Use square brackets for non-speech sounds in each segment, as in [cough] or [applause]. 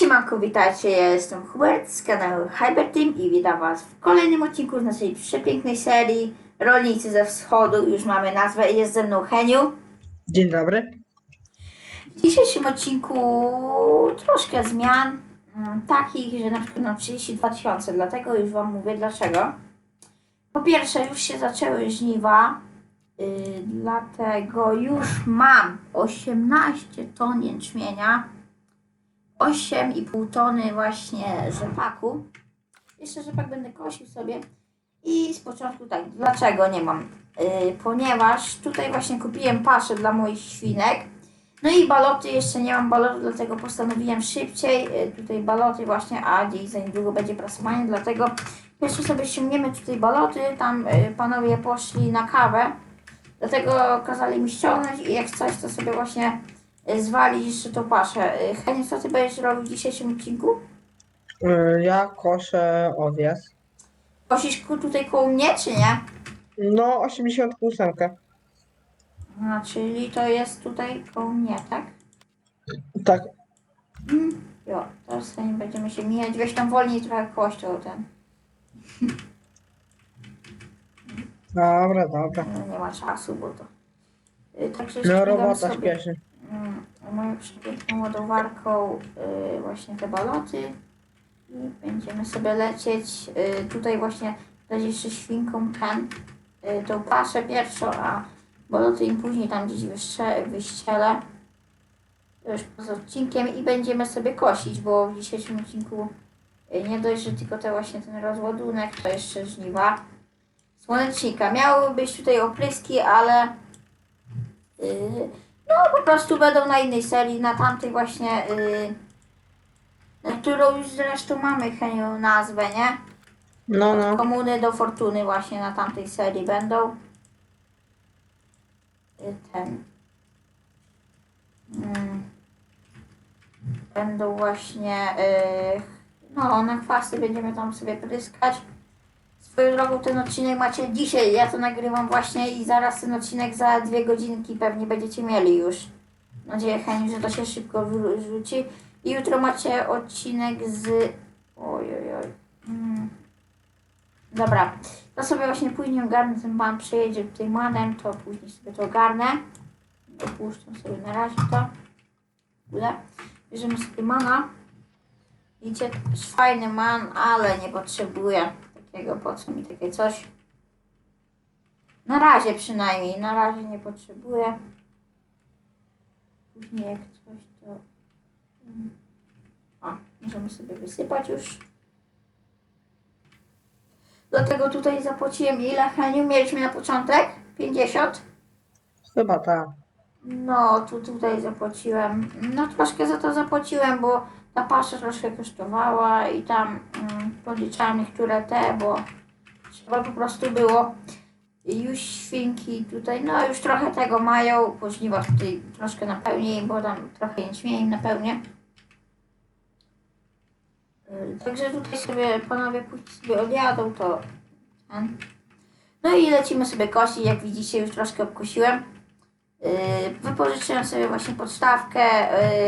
Siemanko, witajcie, ja jestem Hubert z kanału Hyper Team i witam Was w kolejnym odcinku z naszej przepięknej serii Rolnicy ze Wschodu. Już mamy nazwę i jest ze mną Heniu. Dzień dobry. W dzisiejszym odcinku troszkę zmian, mm, takich, że na przykład na 32 tysiące, dlatego już Wam mówię dlaczego. Po pierwsze, już się zaczęły żniwa, yy, dlatego już mam 18 ton jęczmienia, 8,5 tony właśnie rzepaku. Jeszcze rzepak będę kosił sobie. I z początku tak, dlaczego nie mam? Yy, ponieważ tutaj właśnie kupiłem paszę dla moich świnek. No i baloty, jeszcze nie mam balotów, dlatego postanowiłem szybciej y, tutaj baloty właśnie, a gdzieś za niedługo będzie prasowanie, dlatego jeszcze sobie ściągniemy tutaj baloty, tam y, panowie poszli na kawę, dlatego kazali mi ściągnąć i jak coś, to sobie właśnie zwalić jeszcze tą paszę. Y, Heniu, co ty będziesz robił w dzisiejszym odcinku? Y, Ja koszę owiec. Kosisz ku- tutaj koło mnie, czy nie? No, 88. A, czyli to jest tutaj koło mnie, tak? Tak. Mm, jo, teraz Heniem będziemy się mijać, weź tam wolniej trochę kością ten. Dobra, dobra. No, nie ma czasu, bo to. Y, Także No, ściągam robota sobie śpieszy. Moją przepiękną ładowarką y, właśnie te baloty i będziemy sobie lecieć. Y, tutaj właśnie dać jeszcze świnką ten, y, tą paszę pierwszą, a baloty im później tam gdzieś wyszcze, wyścielę. Już poza odcinkiem i będziemy sobie kosić, bo w dzisiejszym odcinku y, nie dość, że tylko te właśnie ten rozładunek, to jeszcze żniwa słonecznika. Miały być tutaj opryski, ale yy, no po prostu będą na innej serii, na tamtej właśnie, yy, na którą już zresztą mamy Heniu nazwę, nie? No, no. Komuny do fortuny właśnie na tamtej serii będą. Yy, ten. Mm, będą właśnie, yy, no na chwasty będziemy tam sobie pryskać. Swoją drogą ten odcinek macie dzisiaj, ja to nagrywam właśnie i zaraz ten odcinek za dwie godzinki pewnie będziecie mieli już. Mam nadzieję, Heniu, że to się szybko wyrzuci. I jutro macie odcinek z... Oj, oj, oj. Mm. Dobra, to sobie właśnie później ogarnę, ten pan przyjedzie tutaj manem, to później sobie to ogarnę. Opuszczam sobie na razie to. Ule. Bierzemy sobie mana. Widzicie, fajny man, ale nie potrzebuję takiego, po co mi takie coś. Na razie przynajmniej, na razie nie potrzebuję. Później jak coś to... O, możemy sobie wysypać już. Dlatego tutaj zapłaciłem ile, Heniu? Mieliśmy na początek? 50? Chyba tak. No, tu tutaj zapłaciłem. No troszkę za to zapłaciłem, bo ta pasza troszkę kosztowała i tam mm, podliczałem niektóre te, bo trzeba po prostu było. Już świnki tutaj, no już trochę tego mają, po żniwach tutaj troszkę napełnię, bo tam trochę jęczmienia im napełnię. Y, Także tutaj sobie panowie później sobie odjadą, to ten. No i lecimy sobie kosić, jak widzicie już troszkę obkosiłem. Yy, Wypożyczyłem sobie właśnie podstawkę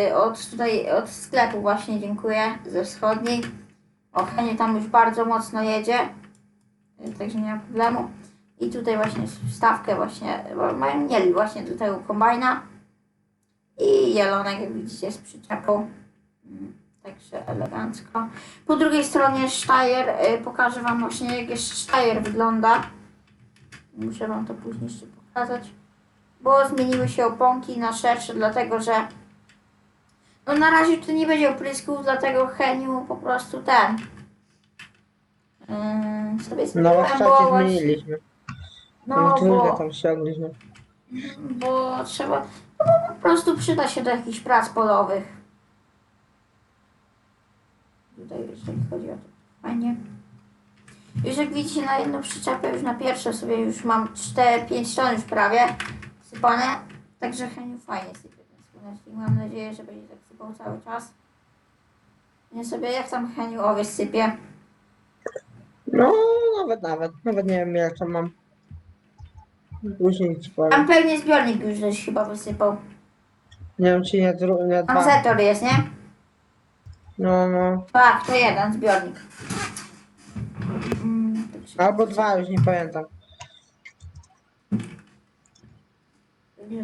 yy, od tutaj, od sklepu właśnie, dziękuję, ze wschodniej. O, Heniu tam już bardzo mocno jedzie, yy, także nie ma problemu. I tutaj właśnie wstawkę właśnie, mają mieli właśnie do tego kombajna. I jelonek, jak widzicie, z przyczepą. Mm, Także elegancko. Po drugiej stronie yy, pokażę Wam właśnie jak jeszcze Steyr wygląda. Muszę Wam to później jeszcze pokazać bo zmieniły się oponki na szersze, dlatego że no na razie tu nie będzie oprysków, dlatego Heniu po prostu ten yy, sobie No, bo, właśnie- zmieniliśmy. no, No, bo, tam ściągliśmy. bo trzeba, no, po prostu przyda się do jakichś prac polowych. Tutaj jeżeli chodzi o to, fajnie. Już jak widzicie na jedną przyczepę, już na pierwsze sobie już mam 4-5 ton już prawie sypane. Także Heniu fajnie sypie ten słonecznik. Mam nadzieję, że będzie tak sypał cały czas. Nie sobie jak tam Heniu owiec sypie. No, nawet, nawet. Nawet nie wiem, jak tam mam. Później ci powiem. Tam pewnie zbiornik już żeś chyba wysypał. Nie wiem, czy nie, dru- nie Tam dwa. zetor jest, nie? No, no. Tak, to jeden zbiornik. Mm, Albo dwa, już nie pamiętam.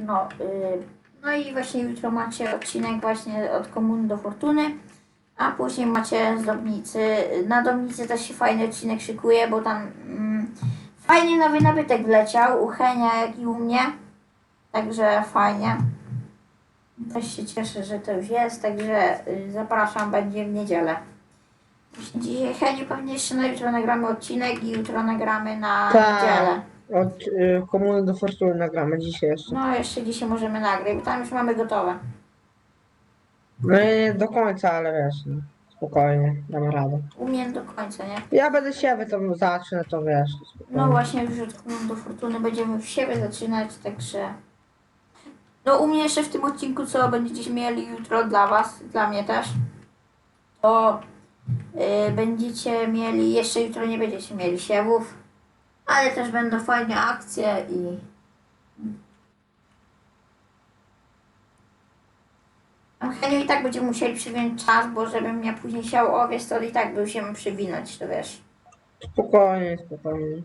No, y, no i właśnie jutro macie odcinek właśnie od komuny do fortuny, a później macie z Dobnicy. Na Dobnicy też się fajny odcinek szykuje, bo tam mm, fajnie nowy nabytek wleciał u Henia, jak i u mnie. Także fajnie. Też się cieszę, że to już jest, także y, zapraszam, będzie w niedzielę. Dzisiaj Heniu pewnie jeszcze na jutro nagramy odcinek i jutro nagramy na Tak. niedzielę. Od y, komuny do fortuny nagramy dzisiaj jeszcze. No, jeszcze dzisiaj możemy nagrać, bo tam już mamy gotowe. No nie do końca, ale wiesz, no, spokojnie, damy radę. Umiem do końca, nie? Ja będę siebie to zacznę, to wiesz. spokojnie. No właśnie, już od Kumam do Fortuny będziemy w siebie zaczynać, także... No u mnie jeszcze w tym odcinku, co będziecie mieli jutro dla was, dla mnie też, to y, będziecie mieli, jeszcze jutro nie będziecie mieli siewów, ale też będą fajne akcje i... Heniu i tak będziemy musieli przywinąć czas, bo żebym ja później siał owiec, to i tak był się przywinąć, to wiesz. Spokojnie, spokojnie.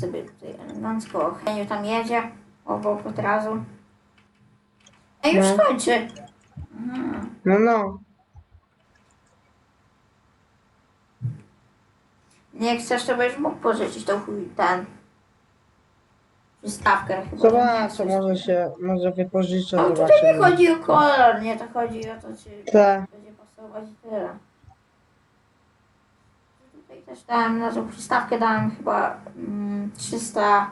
sobie tutaj elegancko Heniu tam jedzie obok od razu. A już No. kończy. Mhm. No, no. Nie chcesz, to będziesz mógł pożyczyć tą chuj ten przystawkę. Zobaczę, może się, może wypożyczę, No tutaj nie zobaczymy. chodzi o kolor, nie, to chodzi o to, czy Tak. będzie pasować i tyle. Tutaj też dałem na tą przystawkę dałem chyba mm, 300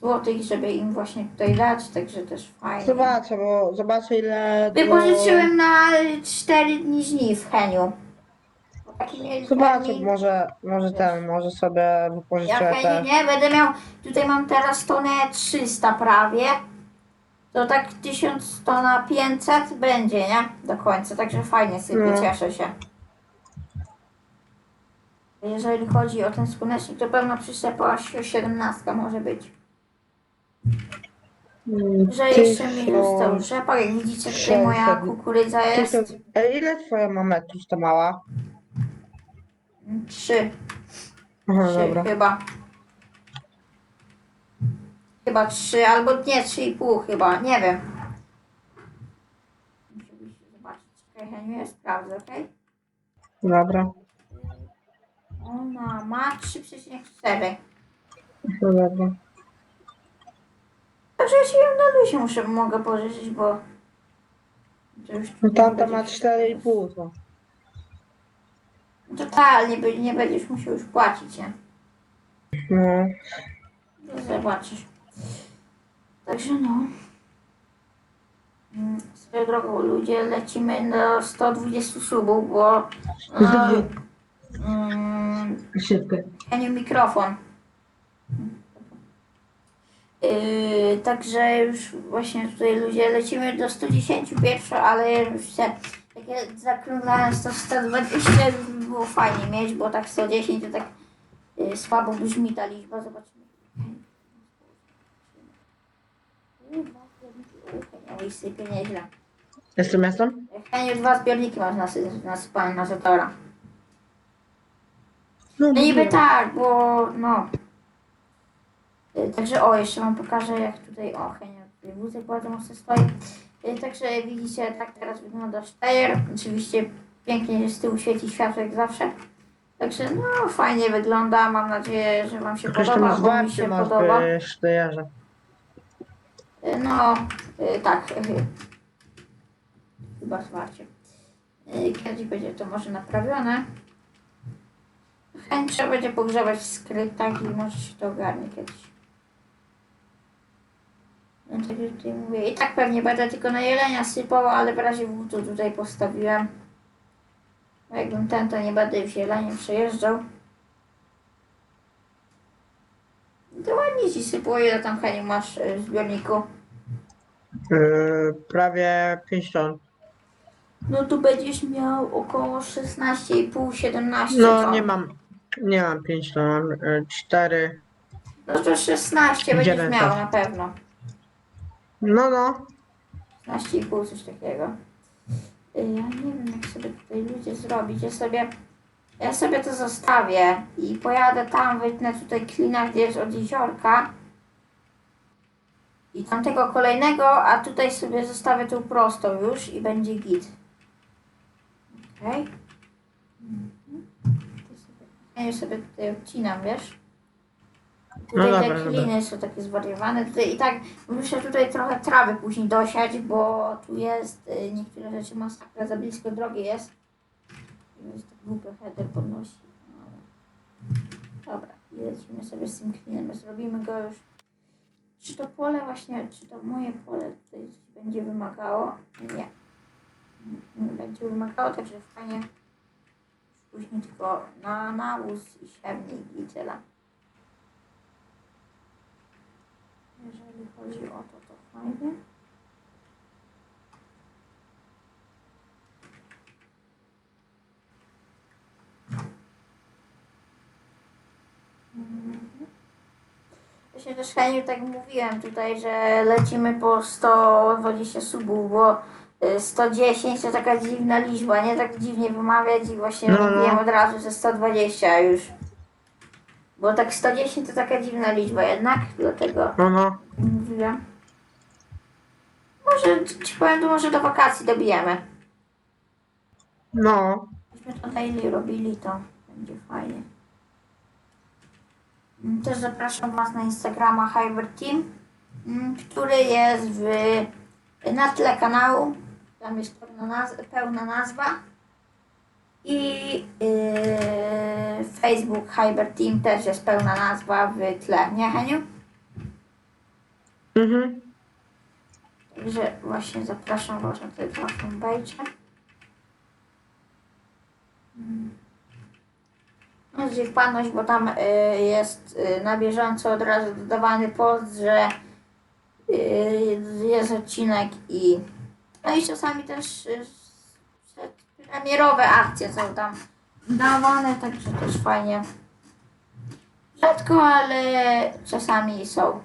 złotych, żeby im właśnie tutaj dać, także też fajnie. Zobaczę, bo zobaczę ile... to- Wypożyczyłem na 4 dni żniw w Heniu. Termin. może, może ten, może sobie Ja wypożyczę Heniu te... nie, będę miał, tutaj mam teraz tonę 300 prawie. To tak 1000 tona 500 będzie, nie? Do końca, także fajnie sypie, No. cieszę się. Jeżeli chodzi o ten słonecznik, to pewno przyczepa 17 może być. Mm, Że jeszcze mi tysiąc- został rzepak, jak widzicie tutaj moja 600. kukurydza jest. tysiąc- ile twoja ma metrów ta mała? 3. Aha, Trzy dobra. chyba. Chyba trzy, albo nie, trzy i pół chyba, nie wiem. Musieliście zobaczyć. Czekaj, Heniu, ja sprawdzę, okej? Dobra. Ona ma 3,4. No dobra. Także ja się ją na luzie muszę, mogę pożyczyć, bo... To już No tamta ma 4,5 to. Totalnie, be- nie będziesz musiał już płacić, nie? No. To zobaczysz. Także no. Mm, Swoją drogą ludzie lecimy do 120 subów, bo [laughs] e, mm, Szybko. mikrofon. Yy, także już właśnie tutaj ludzie lecimy do 110 pierwsze, ale już się takie zakrąglając to 120 by było fajnie mieć, bo tak 110 to tak yy, słabo brzmi ta liczba. Zobaczymy. Oj, sypie nieźle. Jestem, jestem? Chętnie dwa zbiorniki masz nasy, nasypane na zatora. No, No niby tak, bo no. Y, Także o, jeszcze wam pokażę jak tutaj, o Henia, tutaj wózek bardzo mocno stoi. Y, Także widzicie, tak teraz wygląda Steyr. Oczywiście pięknie z tyłu świeci światło jak zawsze. Także no fajnie wygląda, mam nadzieję, że wam się podoba, tam bo mi się masz podoba. Y, No, y, tak. y, Chyba zwarcie. Y, Kiedyś będzie to może naprawione. Chęć trzeba będzie pogrzebać w skrytach i może się to ogarnie kiedyś. Tutaj mówię. I tak pewnie będę tylko na jelenia sypał, ale w razie W to tutaj postawiłem. Bo jakbym ten, to nie będę w zielenie przejeżdżał. To ładnie ci sypło, ile tam Heniu masz y, w zbiorniku. Yy, prawie 5 ton. No to będziesz miał około 16,5-17 No ton. nie mam. Nie mam 5 ton, mam 4. No to 16 będziesz miał na pewno. No no. 16,5 coś takiego. Y, Ja nie wiem jak sobie tutaj ludzie zrobić. Ja sobie, ja sobie to zostawię i pojadę tam, wytnę tutaj klina, gdzie jest od jeziorka. I tamtego kolejnego, a tutaj sobie zostawię tą prostą już i będzie git. Okej. Mhm. Sobie- Ja sobie tutaj odcinam, wiesz? Tutaj No te dobra, kliny są takie zwariowane. Tutaj i tak muszę tutaj trochę trawy później dosiać, bo tu jest y, niektóre rzeczy masakra, za blisko drogi jest. Jest tak głupio header podnosi. No, Dobra, lecimy sobie z tym klinem, zrobimy go już. Czy to pole właśnie, czy to moje pole tutaj będzie wymagało? Nie. Nie będzie wymagało, także fajnie. Później tylko na nawóz i siewnik i tyle. Jeżeli chodzi o to, to fajnie. Mhm. Właśnie też Heniu tak mówiłem tutaj, że lecimy po 120 subów, bo y, 110 to taka dziwna liczba, nie tak dziwnie wymawiać i właśnie No, no. mówiłem od razu, że 120 już. Bo tak 110 to taka dziwna liczba jednak, dlatego No, no. mówiłem. Może ci- powiem, to może do wakacji dobijemy. No. Myśmy to daily robili, to będzie fajnie. Mm, Też zapraszam Was na Instagrama Hyber Team, mm, który jest w, na tle kanału. Tam jest pełna, naz- pełna nazwa. I yy, Facebook Hyber Team też jest pełna nazwa w tle, nie Heniu? Mhm. Także właśnie zapraszam Was na te dwa fanpage'e. No, Gdzie wpadność, bo tam y, jest y, na bieżąco od razu dodawany post, że y, jest odcinek i no i czasami też y, premierowe akcje są tam dawane, także też fajnie. Rzadko, ale czasami są.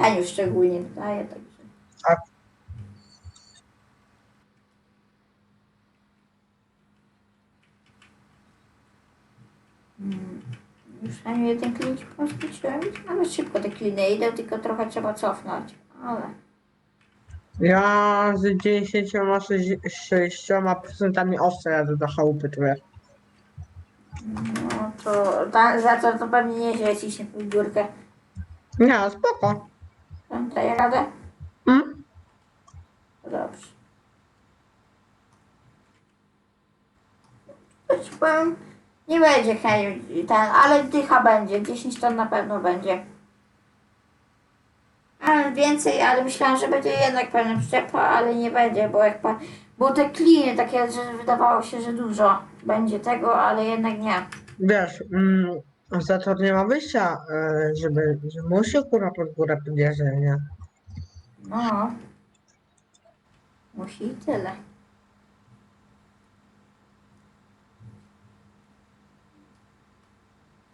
Heniu szczególnie wydaje, także. Tak. Mm, Już Heniu jeden klin ci poskoczyłem. Nawet szybko te kliny idą, tylko trochę trzeba cofnąć. Ale Ja z 96% owca jadę do chałupy, jest. no to ta, za to, to pewnie nieźle ciśnie pod górkę. Nie, spoko. Tam daje radę? Mm? Dobrze. Ci powiem, nie będzie Heniu ten, ale dycha będzie. 10 ton na pewno będzie. Ale więcej, ale myślałam, że będzie jednak pewna przyczepa, ale nie będzie, bo jak pa, bo te kliny takie, że wydawało się, że dużo będzie tego, ale jednak nie. Wiesz, mm, Zator nie ma wyjścia, e, żeby, że musi kurwa pod górę podjeżdżać, nie? No. Musi i tyle.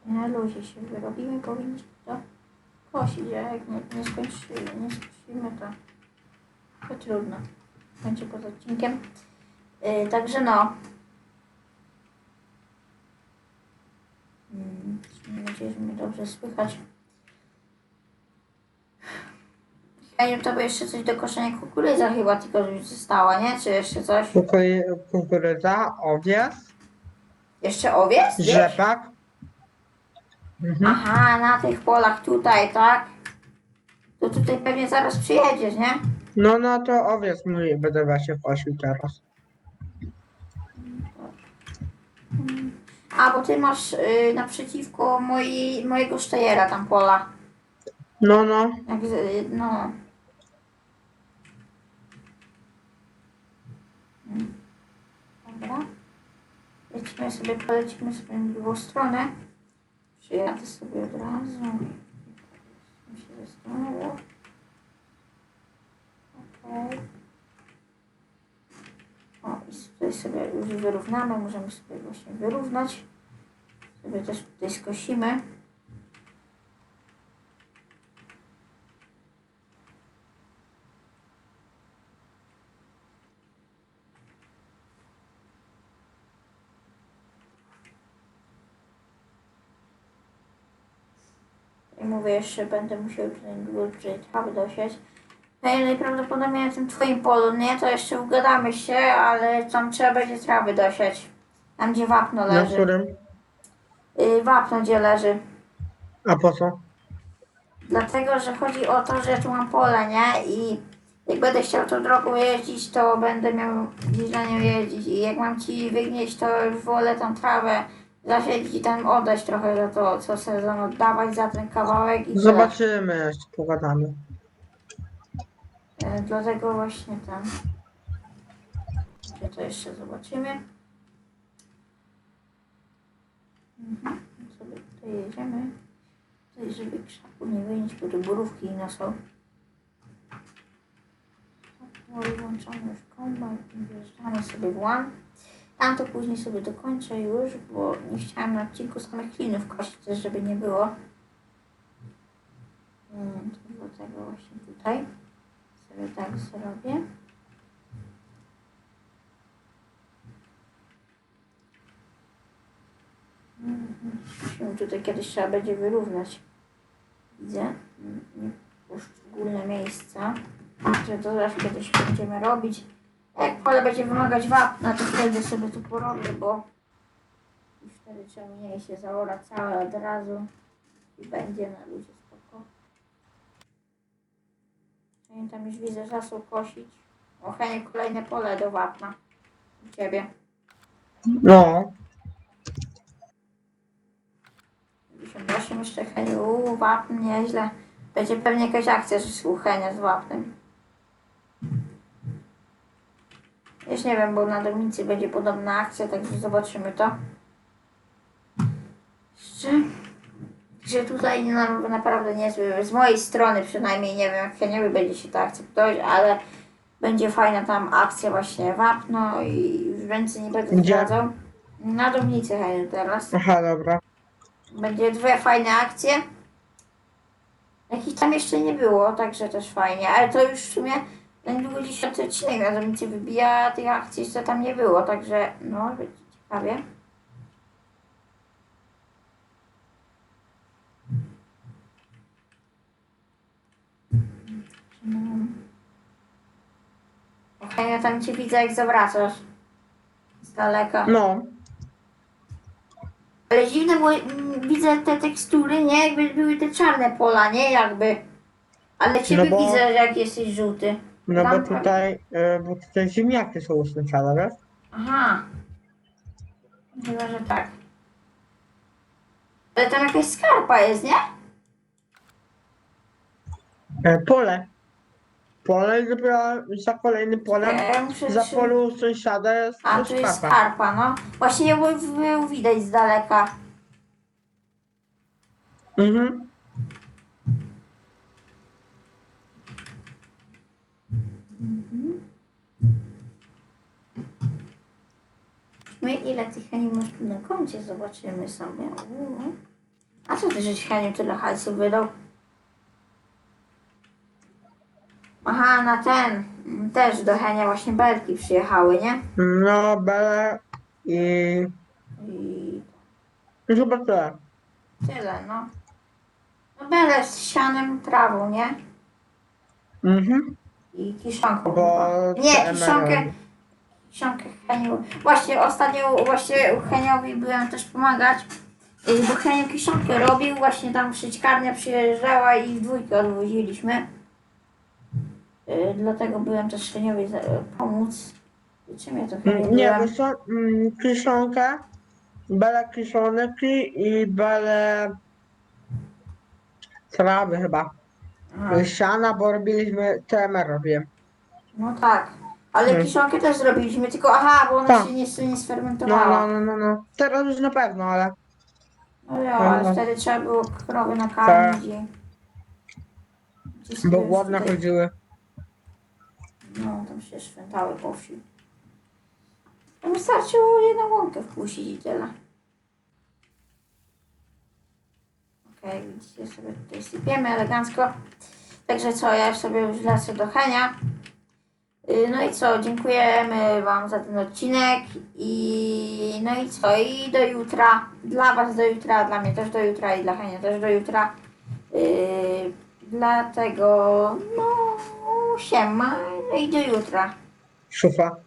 Na luzie się wyrobimy, powinniśmy to kosić, a jak nie, nie skończymy, nie skończymy to, to trudno. Będzie poza odcinkiem. Yy, także no. Mm, Mam nadzieję, że mnie dobrze słychać. Ej, to by jeszcze coś do koszenia kukurydza chyba tylko już została, nie? Czy jeszcze coś? Kukury, kukurydza, owiec, Jeszcze owiec? Rzepak. Mhm. Aha, na tych polach tutaj, tak? To tutaj pewnie zaraz przyjedziesz, nie? No, no to owiec mój będę właśnie kosił teraz. A, bo ty masz y, naprzeciwko mojej, mojego sztajera tam pola. No, no. Jak, z- y, no. Dobra. Lecimy sobie, polecimy sobie w drugą stronę. Przyjadę sobie od razu. Mi się zastanawiał. Okej. O, i tutaj sobie już wyrównamy. Możemy sobie właśnie wyrównać. Sobie też tutaj skosimy. Jeszcze, będę musiał trawy dosiać. No i najprawdopodobniej na tym twoim polu, nie? To jeszcze ugadamy się, ale tam trzeba będzie trawy dosiać. Tam gdzie wapno Na leży. którym? Y, wapno gdzie leży. A po co? Dlatego, że chodzi o to, że ja tu mam pole, nie? I jak będę chciał tą drogą jeździć, to będę miał gdzieś na nią jeździć. I jak mam ci wygnieść, to już wolę tą trawę zasiedzieć i tam oddać trochę za to, co sezon oddawać za ten kawałek i tyle. Zobaczymy, jeszcze pogadamy. E, Dlatego właśnie ten. Gdzie to jeszcze zobaczymy. Mhm. Sobie tutaj jedziemy. Tutaj, żeby krzaku nie wyjąć, bo tu borówki no są. Tak, włączamy już kombajn i wjeżdżamy sobie w łan. Tam to później sobie dokończę już, bo nie chciałam na odcinku samych klinów też, żeby nie było. Mm, To dlatego właśnie tutaj sobie tak zrobię. Musimy tutaj kiedyś trzeba będzie wyrównać. Widzę mm, poszczególne miejsca. Że to też kiedyś będziemy robić. Jak pole będzie wymagać wapna, to wtedy sobie tu porobię, bo i wtedy trzeba mniej się zaora całe od razu i będzie na ludzie spoko. Pamiętam, już widzę zasób kosić. O, kolejne pole do wapna. U ciebie. No, 58 jeszcze Heniu. Wapn, nieźle. Będzie pewnie jakaś akcja Henia z wapnem. Już nie wiem, bo na Domnicy będzie podobna akcja, także zobaczymy to. Jeszcze. Że tutaj no, naprawdę niezły, z mojej strony przynajmniej, nie wiem jak Heniowi będzie się to akceptować, ale będzie fajna tam akcja właśnie wapno i więcej nie będę zdradzał. Na Domnicy Heniu teraz. aha, dobra. Będzie dwie fajne akcje. Jakich tam jeszcze nie było, także też fajnie. Ale to już w sumie niedługo dziesiąty odcinek na Domicy wybija, tych akcji jeszcze tam nie było, także no, będzie ciekawie. Okej, ja tam cię widzę jak zawracasz. Z daleka. No, Ale dziwne, bo mm, widzę te tekstury, nie? Jakby były te czarne pola, nie? Jakby. Ale ciebie No bo- widzę, jak jesteś żółty. No bo tutaj, e, bo tutaj ziemniaki są usłyszane, wiesz? Aha. Chyba, że tak. Ale tam jakaś skarpa jest, nie? E, Pole. Pole i dopiero za kolejnym polem, Ja muszę za polu sąsiada jest A, tu jest skarpa, no. Właśnie ją ją widać z daleka. Mhm. Ile tych Heniu masz tu na koncie? Zobaczymy sobie. Uuu. A co ty, żeś Heniu tyle hajsu wydał? Aha, na ten. Też do Henia właśnie belki przyjechały, nie? No, bele i... I i chyba tyle. tyle, no. No bele z sianem, trawą, nie? Mhm. I kiszonką. Bo chyba. Nie, kiszonkę. Kiszonkę Heniu. Właśnie ostatnio właśnie u Heniowi byłem też pomagać. y, Bo Henio kiszonkę robił, właśnie tam sieczkarnia przyjeżdżała i w dwójkę odwoziliśmy. Y, Dlatego byłem też Heniowi pomóc. Czym ja to Henio Mm, Nie, byłem? wiesz co, mm, kiszonkę, bele kiszonki i bele trawy chyba. Aha. Siana, bo robiliśmy TMR robiłem. No tak. Ale Hmm. kiszonkę też zrobiliśmy, tylko aha, bo ona Tak. się nie, nie No, sfermentowała. no, no, no, no. Teraz już na pewno, ale No jo, ale no. wtedy trzeba było krowy nakarmić i... Gdzieś bo głodne tutaj- chodziły. No, tam się szwętały po wsi. Tam wystarczyło jedną łąkę wpuścić i tyle. Okej, widzicie, sobie tutaj sypiemy elegancko. Także co, ja sobie już lecę do Henia. Y, No i co, dziękujemy Wam za ten odcinek i no i co, i do jutra. Dla Was do jutra, dla mnie też do jutra i dla Henia też do jutra. Yy, dlatego, no, siema no i do jutra. Szufa.